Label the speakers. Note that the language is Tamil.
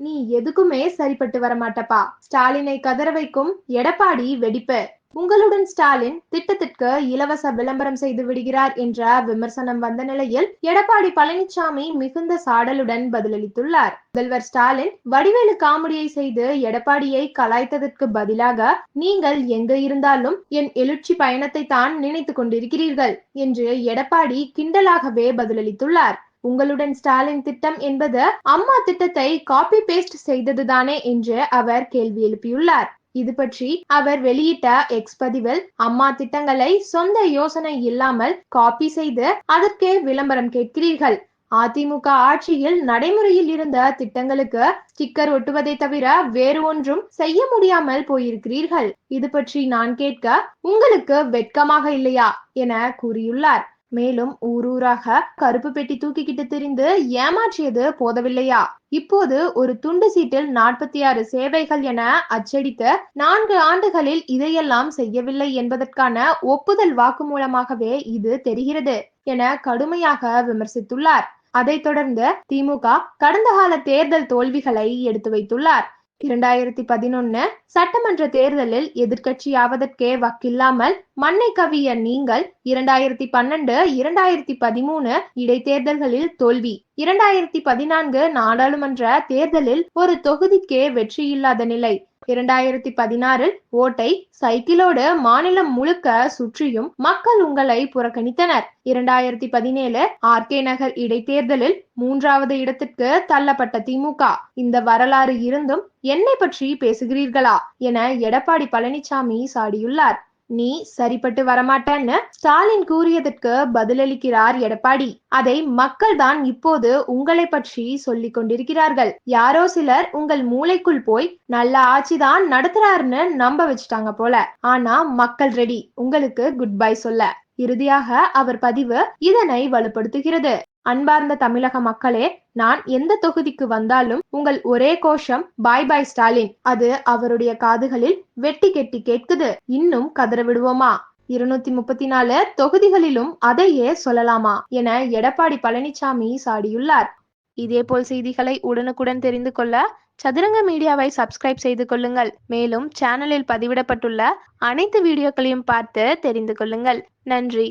Speaker 1: நீ எதுக்குமே சரிப்பட்டு வர மாட்டப்பா ஸ்டாலினை கதற வைக்கும் எடப்பாடி வெடிப்பு. உங்களுடன் ஸ்டாலின் திட்டத்திற்கு இலவச விளம்பரம் செய்து விடுகிறார் என்ற விமர்சனம் வந்த நிலையில் எடப்பாடி பழனிசாமி மிகுந்த சாடலுடன் பதிலளித்துள்ளார். முதல்வர் ஸ்டாலின் வடிவேலு காமெடியை செய்து எடப்பாடியை கலாய்த்ததற்கு பதிலாக நீங்கள் எங்க இருந்தாலும் என் எழுச்சி பயணத்தை தான் நினைத்து கொண்டிருக்கிறீர்கள் என்று எடப்பாடி கிண்டலாகவே பதிலளித்துள்ளார். உங்களுடன் ஸ்டாலின் திட்டம் என்பது அம்மா திட்டத்தை காப்பி பேஸ்ட் செய்ததுதானே என்று அவர் கேள்வி எழுப்பியுள்ளார். இது பற்றி அவர் வெளியிட்ட எக்ஸ் பதிவில் அம்மா திட்டங்களை சொந்த யோசனை இல்லாமல் காப்பி செய்து அதற்கே விளம்பரம் கேட்கிறீர்கள். அதிமுக ஆட்சியில் நடைமுறையில் இருந்த திட்டங்களுக்கு ஸ்டிக்கர் ஒட்டுவதை தவிர வேறு ஒன்றும் செய்ய முடியாமல் போயிருக்கிறீர்கள். இது பற்றி நான் கேட்க உங்களுக்கு வெட்கமாக இல்லையா? என கூறியுள்ளார். மேலும் ஊரூராக கருப்பு பெட்டி தூக்கிக்கிட்டு திரிந்து ஏமாற்றியது போதவில்லையா? இப்போது ஒரு துண்டு சீட்டில் நாற்பத்தி ஆறு சேவைகள் என அச்சடித்து நான்கு ஆண்டுகளில் இதையெல்லாம் செய்யவில்லை என்பதற்கான ஒப்புதல் வாக்குமூலமாகவே இது தெரிகிறது என கடுமையாக விமர்சித்துள்ளார். அதைத் தொடர்ந்து திமுக கடந்த கால தேர்தல் தோல்விகளை எடுத்து வைத்துள்ளார். இரண்டாயிரத்தி பதினொன்னு சட்டமன்ற தேர்தலில் எதிர்கட்சியாவதற்கே வக்கில்லாமல் மண்ணை கவிய நீங்கள் இரண்டாயிரத்தி பன்னெண்டு இரண்டாயிரத்தி பதிமூணு இடைத்தேர்தல்களில் தோல்வி. இரண்டாயிரத்தி பதினான்கு நாடாளுமன்ற தேர்தலில் ஒரு தொகுதிக்கே வெற்றி இல்லாத நிலை. இரண்டாயிரத்தி பதினாறில் ஓட்டை சைக்கிளோடு மாநிலம் முழுக்க சுற்றியும் மக்கள் உங்களை புறக்கணித்தனர். இரண்டாயிரத்தி பதினேழு ஆர்கே நகர் இடைத்தேர்தலில் மூன்றாவது இடத்திற்கு தள்ளப்பட்ட திமுக. இந்த வரலாறு இருந்தும் என்னை பற்றி பேசுகிறீர்களா? என எடப்பாடி பழனிசாமி சாடியுள்ளார். நீ சரிப்பட்டு வரமாட்டேன்னு ஸ்டாலின் கூறியதற்கு பதிலளிக்கிறார் எடப்பாடி. அதை மக்கள் தான் இப்போது உங்களை பற்றி சொல்லிக் கொண்டிருக்கிறார்கள். யாரோ சிலர் உங்கள் மூளைக்குள் போய் நல்ல ஆட்சிதான் நடத்துறாருன்னு நம்ப வச்சுட்டாங்க போல. ஆனா மக்கள் ரெடி. உங்களுக்கு குட் பை சொல்ல. இறுதியாக அவர் பதிவு இதனை வலுப்படுத்துகிறது. அன்பார்ந்த தமிழக மக்களே நான் எந்த தொகுதிக்கு வந்தாலும் உங்கள் ஒரே கோஷம் பாய் பாய் ஸ்டாலின் அது அவருடைய காதுகளில் வெட்டி கெட்டி கேட்குது. இன்னும் கதற விடுவோமா? இருநூத்தி முப்பத்தி நாலு தொகுதிகளிலும் அதையே சொல்லலாமா? என எடப்பாடி பழனிசாமி சாடியுள்ளார். இதேபோல் செய்திகளை உடனுக்குடன் தெரிந்து கொள்ள சதுரங்க மீடியாவை சப்ஸ்கிரைப் செய்து கொள்ளுங்கள். மேலும் சேனலில் பதிவிடப்பட்டுள்ள அனைத்து வீடியோக்களையும் பார்த்து தெரிந்து கொள்ளுங்கள். நன்றி.